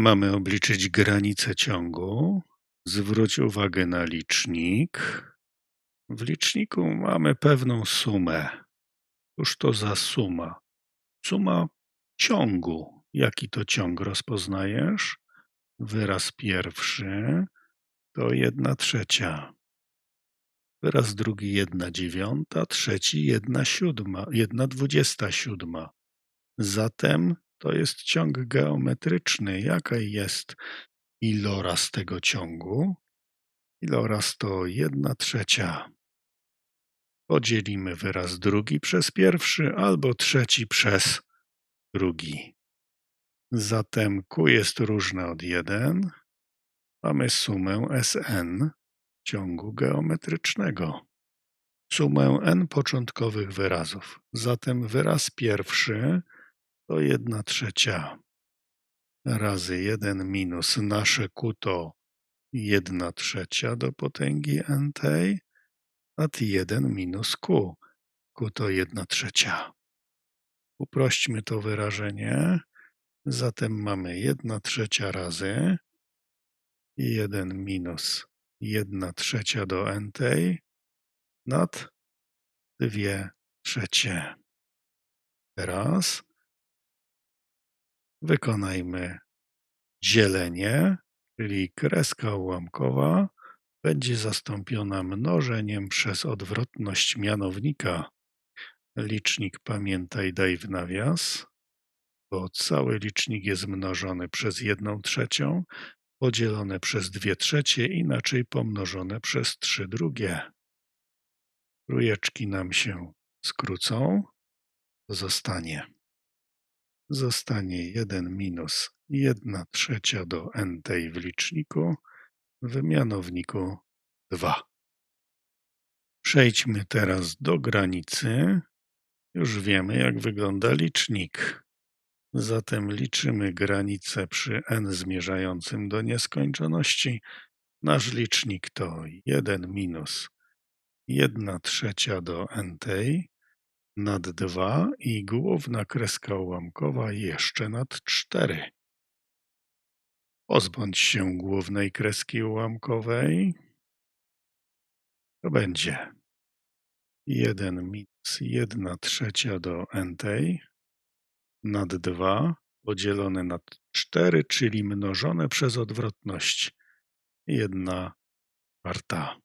Mamy obliczyć granicę ciągu. Zwróć uwagę na licznik. W liczniku mamy pewną sumę. Cóż to za suma? Suma ciągu. Jaki to ciąg rozpoznajesz? Wyraz pierwszy to jedna trzecia. Wyraz drugi jedna dziewiąta, trzeci jedna siódma, jedna dwudziesta siódma. Zatem to jest ciąg geometryczny. Jaka jest iloraz tego ciągu? Iloraz to jedna trzecia. Podzielimy wyraz drugi przez pierwszy albo trzeci przez drugi. Zatem Q jest różne od 1. Mamy sumę Sn ciągu geometrycznego. Sumę n początkowych wyrazów. Zatem wyraz pierwszy to 1 trzecia razy 1 minus nasze Q to 1 trzecia do potęgi n tej nad 1 minus Q. Q to 1 trzecia. Uprośćmy to wyrażenie. Zatem mamy 1 trzecia razy 1 minus 1 trzecia do n tej nad 2 trzecie. Teraz wykonajmy dzielenie, czyli kreska ułamkowa będzie zastąpiona mnożeniem przez odwrotność mianownika. Licznik pamiętaj daj w nawias, bo cały licznik jest mnożony przez 1 trzecią, podzielone przez 2 trzecie, inaczej pomnożone przez 3 drugie. Trójeczki nam się skrócą, zostanie. Zostanie 1 minus 1 trzecia do n tej w liczniku, w mianowniku 2. Przejdźmy teraz do granicy. Już wiemy, jak wygląda licznik. Zatem liczymy granicę przy n zmierzającym do nieskończoności. Nasz licznik to 1 minus 1 trzecia do n tej nad 2 i główna kreska ułamkowa jeszcze nad 4. Pozbądź się głównej kreski ułamkowej. To będzie 1 minus 1 trzecia do n tej nad 2 podzielone na 4, czyli mnożone przez odwrotność 1 czwarta.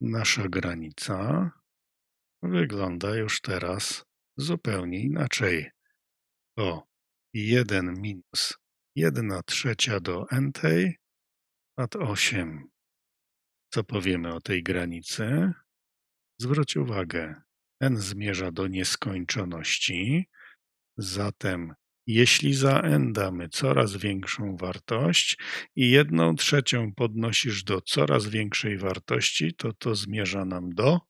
Nasza granica wygląda już teraz zupełnie inaczej. To 1 minus 1 trzecia do n tej nad 8. Co powiemy o tej granicy? Zwróć uwagę, n zmierza do nieskończoności, zatem jeśli za n damy coraz większą wartość i jedną trzecią podnosisz do coraz większej wartości, to to zmierza nam do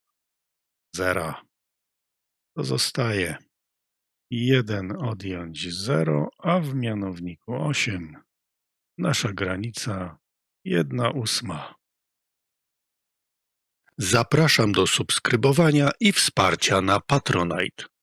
zera. To zostaje 1 odjąć 0, a w mianowniku 8. Nasza granica 1 ósma. Zapraszam do subskrybowania i wsparcia na Patronite.